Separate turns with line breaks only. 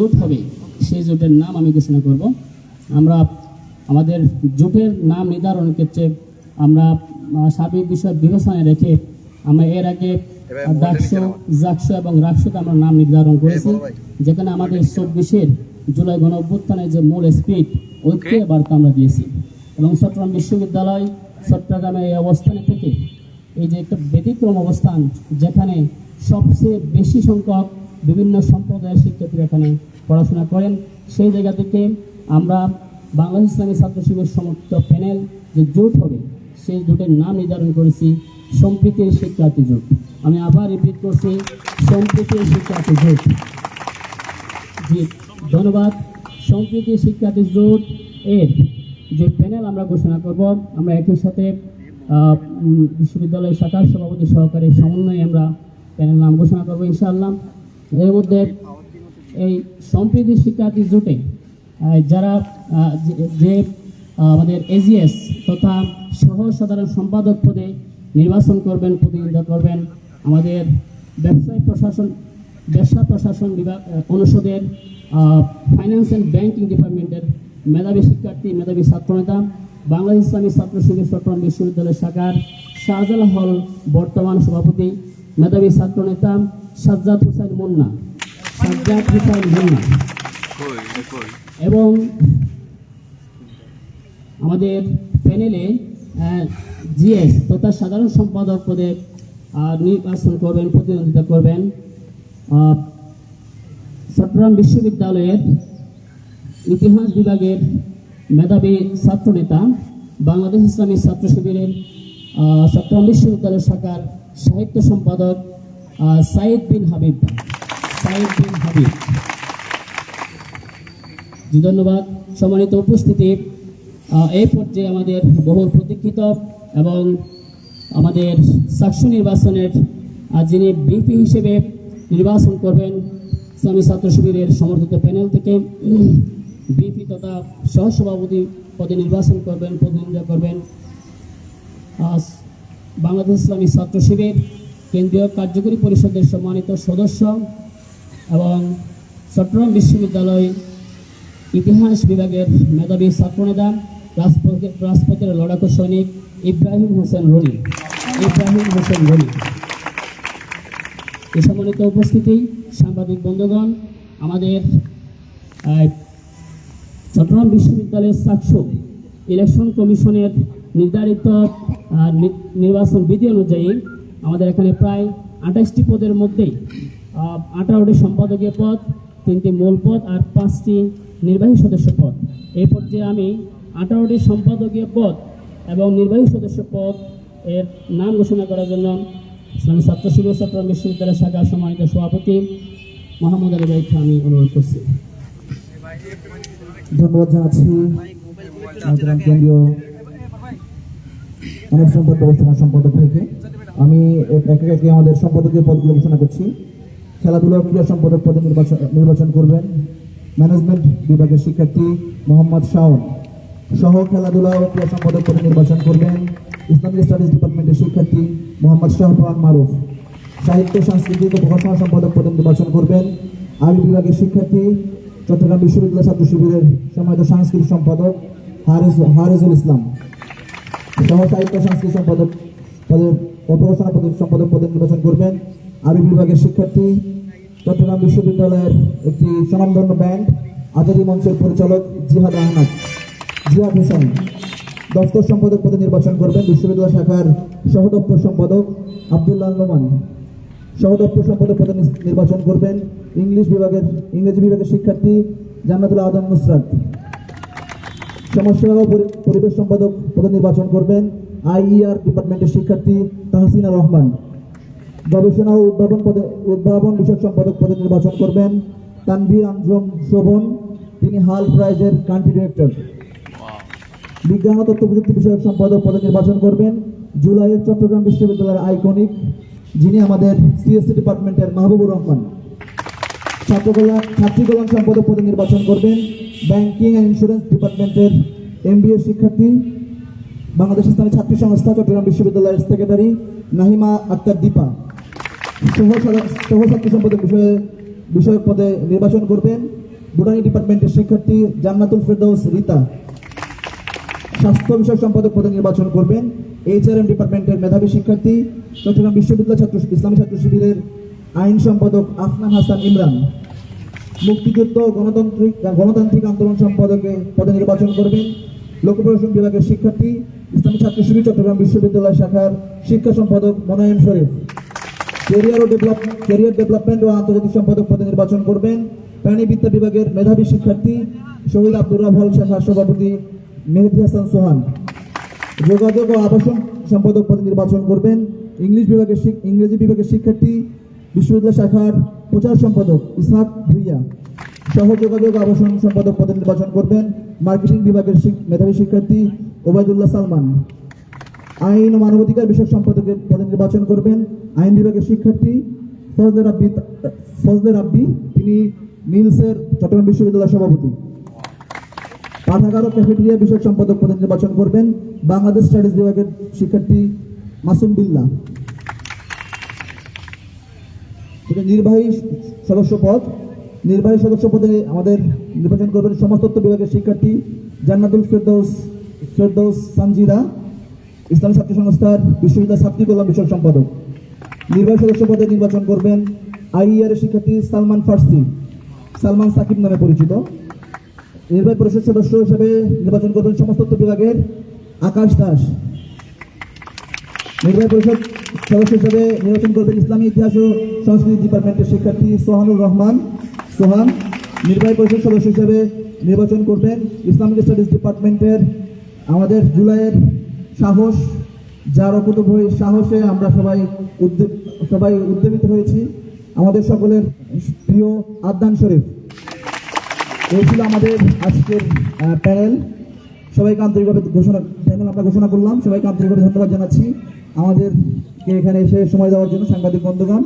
জোট হবে সেই জোটের নাম আমি ঘোষণা করব। আমরা আমাদের জোটের নাম নির্ধারণের ক্ষেত্রে আমরা সার্বিক বিষয় বিবেচনায় রেখে আমরা এর আগে ডাকশো জাকশো এবং রাকশোতে আমরা নাম নির্ধারণ করেছি। যেখানে আমাদের চব্বিশের জুলাই গণ অভ্যুত্থানের যে মূল স্পিড ঐক্যের বার্তা আমরা দিয়েছি। এবং চট্টগ্রাম বিশ্ববিদ্যালয় চট্টগ্রামের এই অবস্থানে থেকে এই যে একটা ব্যতিক্রম অবস্থান যেখানে সবচেয়ে বেশি সংখ্যক বিভিন্ন সম্প্রদায়ের শিক্ষার্থীরা এখানে পড়াশোনা করেন। সেই জায়গা থেকে আমরা বাংলাদেশ ইসলামী ছাত্র শিবির সমর্থিত প্যানেল যে জোট হবে সেই জোটের নাম নির্ধারণ করেছি সম্প্রীতির শিক্ষার্থী জোট। আমি আবার রিপিট করছি সম্প্রীতির শিক্ষার্থী জোট। জি ধন্যবাদ। সম্প্রীতি শিক্ষার্থী জোট এর যে প্যানেল আমরা ঘোষণা করব আমরা একই সাথে আহ, উম, বিশ্ববিদ্যালয় শাখার সভাপতি সহকারী সমন্বয়ে আমরা প্যানেল নাম ঘোষণা করব ইনশাআল্লাহ। এর মধ্যে এই সম্প্রীতি শিক্ষার্থী জোটে যারা যে- আমাদের এজিএস তথা সহ সাধারণ সম্পাদক পদে নির্বাচন করবেন, প্রতিনিধিত্ব করবেন আমাদের ব্যবসায় প্রশাসন, ব্যবসা প্রশাসন বিভাগ অনুষদের ফাইন্যান্স অ্যান্ড ব্যাংকিং ডিপার্টমেন্টের মেধাবী শিক্ষার্থী, মেধাবী ছাত্র ছাত্রনেতা, বাংলাদেশ ইসলামী ছাত্র শিবির চট্টগ্রাম বিশ্ববিদ্যালয় শাখার শাহজালাল হল বর্তমান সভাপতি, মেধাবী ছাত্রনেতা সাজ্জাদ হুসাইন মুন্না। এবং আমাদের প্যানেলে জিএস, তথা সাধারণ সম্পাদক পদে নির্বাচন করবেন, প্রতিদ্বন্দ্বিতা করবেন চট্টগ্রাম বিশ্ববিদ্যালয়ের ইতিহাস বিভাগের মেধাবী ছাত্রনেতা, বাংলাদেশ ইসলামী ছাত্র শিবিরের চট্টগ্রাম বিশ্ববিদ্যালয় শাখার সাহিত্য সম্পাদক সাইদ বিন হাবিব। ধন্যবাদ। সম্মানিত উপস্থিতি এই পর্যায়ে আমাদের বহুল প্রতীক্ষিত এবং আমাদের সাক্ষ্য নির্বাচনের যিনি বিপি হিসেবে নির্বাচন করবেন ইসলামী ছাত্র শিবিরের সমর্থিত প্যানেল থেকে বিপি তথা সহসভাপতি পদে নির্বাচন করবেন, প্রতিনিধিত্ব করবেন। বাংলাদেশ ইসলামী ছাত্র শিবির কেন্দ্রীয় কার্যকরী পরিষদের সম্মানিত সদস্য এবং চট্টগ্রাম বিশ্ববিদ্যালয় ইতিহাস বিভাগের মেধাবী ছাত্রনেতা রাজপথের রাজপথের লড়াকু সৈনিক ইব্রাহিম হোসেন রনি। ইব্রাহিম হোসেন রনি। এই সম্মানিত উপস্থিতি, সাংবাদিক বন্ধুগণ, আমাদের চট্টগ্রাম বিশ্ববিদ্যালয়ের সাতশো ইলেকশন কমিশনের নির্ধারিত নির্বাচন বিধি অনুযায়ী আমাদের এখানে প্রায় আঠাশটি পদের মধ্যেই আঠারোটি সম্পাদকীয় পদ, তিনটি মূল পদ আর পাঁচটি নির্বাহী সদস্য পদ। এই পর্যায়ে আমি আঠারোটি সম্পাদকীয় পদ এবং নির্বাহী সদস্য পদ এর নাম ঘোষণা করার জন্য ইসলামী ছাত্র শিবির চট্টগ্রাম বিশ্ববিদ্যালয় শাখার সম্মানিত সভাপতি মোহাম্মদ আলী ভাইকে আমি অনুরোধ করছি।
ধন্যবাদ জানাচ্ছি। সম্পাদক থেকে আমি একে একে আমাদের সম্পাদকীয় পদগুলো ঘোষণা করছি। খেলাধুলা ক্রীড়া সম্পাদক পদে নির্বাচন নির্বাচন করবেন ম্যানেজমেন্ট বিভাগের শিক্ষার্থী মোহাম্মদ শাওন। সহ খেলাধুলা ও ক্রীড়া সম্পাদক পদে নির্বাচন করবেন ইসলামিক স্টাডিজ ডিপার্টমেন্টের শিক্ষার্থী মোহাম্মদ শাহপান মারুফ। সাহিত্য, সাংস্কৃতিক ও প্রকাশনা সম্পাদক পদে নির্বাচন করবেন আরবি বিভাগের শিক্ষার্থী চট্টগ্রাম বিশ্ববিদ্যালয় ছাত্র শিবিরের সম্মানিত সাংস্কৃতিক সম্পাদক হারিস হারিজুল ইসলাম। সহ সাহিত্য, সাংস্কৃতিক সম্পাদক পদে ও প্রকাশনা পদে সম্পাদক পদে নির্বাচন করবেন আরবি বিভাগের শিক্ষার্থী, চট্টগ্রাম বিশ্ববিদ্যালয়ের একটি স্বনামধন্য ব্যান্ড, আজাদি মঞ্চের পরিচালক জিহাদ আহমদ। জিহাদ হোসেন, দপ্তর সম্পাদক পদে নির্বাচন করবেন বিশ্ববিদ্যালয় শাখার সহ দপ্তর সম্পাদক আবদুল্লাহ নোমান সহ দপ্তর সম্পাদক পদে নির্বাচন করবেন ইংলিশ বিভাগের, ইংরেজি বিভাগের শিক্ষার্থী জান্নাতুল আদম নুসরাত। সমাজসেবা পরিবেশ সম্পাদক পদে নির্বাচন করবেন আইইআর ডিপার্টমেন্টের শিক্ষার্থী তাহসিনা রহমান। গবেষণা ও উদ্ভাবন পদে উদ্ভাবন বিষয়ক সম্পাদক পদে নির্বাচন করবেন তানভীর আঞ্জম শোভন। তিনি হাল প্রাইজের কান্ট্রি ডিরেক্টর। বিজ্ঞান ও তথ্য প্রযুক্তি বিষয়ক সম্পাদক পদে নির্বাচন করবেন জুলাইয়ের চট্টগ্রাম বিশ্ববিদ্যালয়ের আইকনিক যিনি আমাদের সিএসসি ডিপার্টমেন্টের মাহবুবুর রহমান। ছাত্র কল্যাণ ছাত্রী কল্যাণ সম্পাদক পদে নির্বাচন করবেন ব্যাংকিং অ্যান্ড ইন্স্যুরেন্স ডিপার্টমেন্টের এম বি এমবিএ শিক্ষার্থী বাংলাদেশ ইসলামী ছাত্রী সংস্থা চট্টগ্রাম বিশ্ববিদ্যালয়ের সেক্রেটারি নাহিমা আক্তার দীপা। সহ ছাত্রী সম্পাদক বিষয়ে বিষয়ক পদে নির্বাচন করবেন বোটানি ডিপার্টমেন্টের শিক্ষার্থী জান্নাতুল ফেরদৌস রীতা। স্বাস্থ্য বিষয়ক সম্পাদক পদে নির্বাচন করবেন এইচআরএম ডিপার্টমেন্টের মেধাবী শিক্ষার্থী, চট্টগ্রাম বিশ্ববিদ্যালয় ছাত্র ইসলামী ছাত্র শিবিরের আইন সম্পাদক আফনান হাসান ইমরান। মুক্তিযুদ্ধ গণতান্ত্রিক গণতান্ত্রিক আন্দোলন সম্পাদকে পদে নির্বাচন করবেন লোক প্রশাসন বিভাগের শিক্ষার্থী, ইসলামী ছাত্র শিবির, চট্টগ্রাম বিশ্ববিদ্যালয় শাখার শিক্ষা সম্পাদক মোনায়েম শরীফ। ক্যারিয়ার ও ডেভেলপ ক্যারিয়ার ডেভেলপমেন্ট ও আন্তর্জাতিক সম্পাদক পদে নির্বাচন করবেন। প্রাণীবিদ্যা বিভাগের মেধাবী শিক্ষার্থী শহীদ আব্দুর রাভল শাখার সভাপতি মেহেদি হাসান সোহান। যোগাযোগ ও আবাসন সম্পাদক পদে নির্বাচন করবেন। ইংলিশ বিভাগের ইংরেজি বিভাগের শিক্ষার্থী বিশ্ববিদ্যালয় শাখার প্রচার সম্পাদক ইসহাক ভুইয়া। সহ যোগাযোগ আবাসন সম্পাদক পদে নির্বাচন করবেন মার্কেটিং বিভাগের মেধাবী শিক্ষার্থী ওবায়দুল্লাহ সালমান। আইন ও মানবাধিকার বিষয়ক সম্পাদকের পদে নির্বাচন করবেন আইন বিভাগের শিক্ষার্থী ফজলে রাব্বি ফজলে রাব্বি, তিনি মিলসের চট্টগ্রাম বিশ্ববিদ্যালয়ের সভাপতি। পাঠাগার ও ক্যাফেটেরিয়া বিষয়ক সম্পাদক পদে নির্বাচন করবেন বাংলাদেশ স্টাডিজ বিভাগের শিক্ষার্থী মাসুম বিল্লাহ এটা নির্বাহী সদস্য পদ, নির্বাহী সদস্য পদে আমাদের নির্বাচন করবেন সমাজতত্ত্ব বিভাগের শিক্ষার্থী জান্নাতুল ফেরদৌস ফেরদৌস সানজিরা ইসলামী ছাত্র সংস্থার বিশ্ববিদ্যালয় ছাত্রী কল্যাণ বিষয়ক সম্পাদক। নির্বাহী সদস্য পদে নির্বাচন করবেন আইইআর শিক্ষার্থী সালমান ফার্সি। সালমান সাকিব নামে পরিচিত। নির্বাহী পরিষদ সদস্য হিসেবে নির্বাচন করবেন সমাজতত্ত্ব বিভাগের আকাশ দাস। নির্বাহী পরিষদ সদস্য হিসেবে নির্বাচন করবেন ইসলামী ইতিহাস ও সংস্কৃতি ডিপার্টমেন্টের শিক্ষার্থী সোহানুর রহমান। সোহান, নির্বাহী পরিষদ সদস্য হিসেবে নির্বাচন করবেন ইসলামিক স্টাডিজ ডিপার্টমেন্টের আমাদের জুলাইয়ের সাহস, যার অকুত হয়ে সাহসে আমরা সবাই উদ্যোগ সবাই উদ্যমিত হয়েছি। আমাদের সকলের প্রিয় আদনান শরীফ। এই ছিল আমাদের আজকের প্যানেল। সবাইকে আন্তরিকভাবে ঘোষণা, প্যানেল আমরা ঘোষণা করলাম। সবাইকে আন্তরিকভাবে ধন্যবাদ জানাচ্ছি। আমাদেরকে এখানে এসে সময় দেওয়ার জন্য সাংবাদিক বন্ধুগণ।